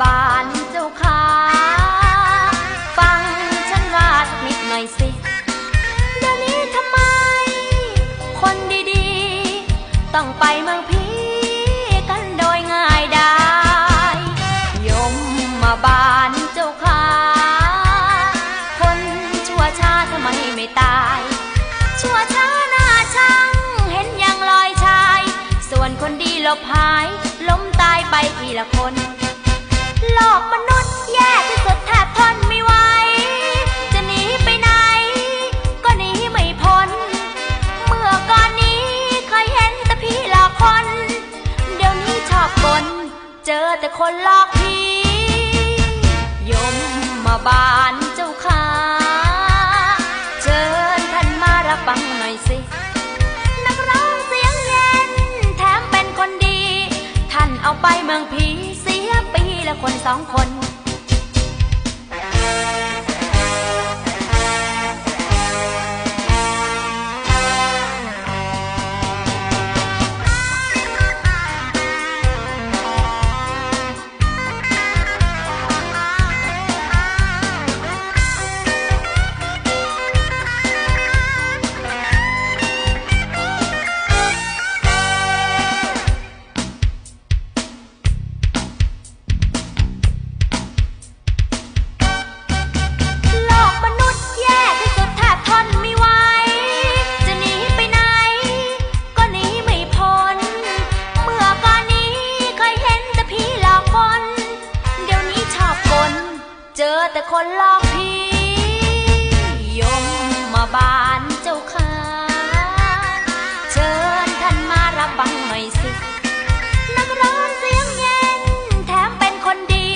บานเจ้าขาฟังฉันว่าสักนิดหน่อยสิ เดี๋ยวนี้ทำไม คนดีๆ ต้องไปเมืองพีกันโดยง่ายได้ยมมาบานเจ้าขาคนชั่วช้าทำไมไม่ตาย ชั่วช้าหน้าช่างเห็นยังลอยชาย ส่วนคนดีหลบหายล้มตายไปทีละคน โลอกมนุษย์แย่ที่สุดแทบทนไม่ไหว จะหนีไปไหน ก็หนีไม่พ้น เมื่อก่อนนี้เคยเห็นแต่พี่หลอกคน เดี๋ยวนี้ชอบกลเจอแต่คนหลอกพี่ยมมาบานเจ้าขาเชิญท่านมารับฟังหน่อยสิ นักร้องเสียงเย็นแถมเป็นคนดี ท่านเอาไปเมืองผี คนสองคน แต่คนลอกพี่ยมมาบานเจ้าค่ะเชิญท่านมารับฟังหน่อยสิ นักร้องเสียงเย็น แถมเป็นคนดี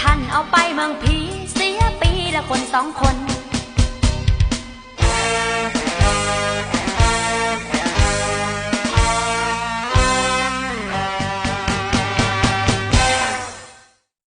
ท่านเอาไปเมืองผีเสียปีละคนสองคน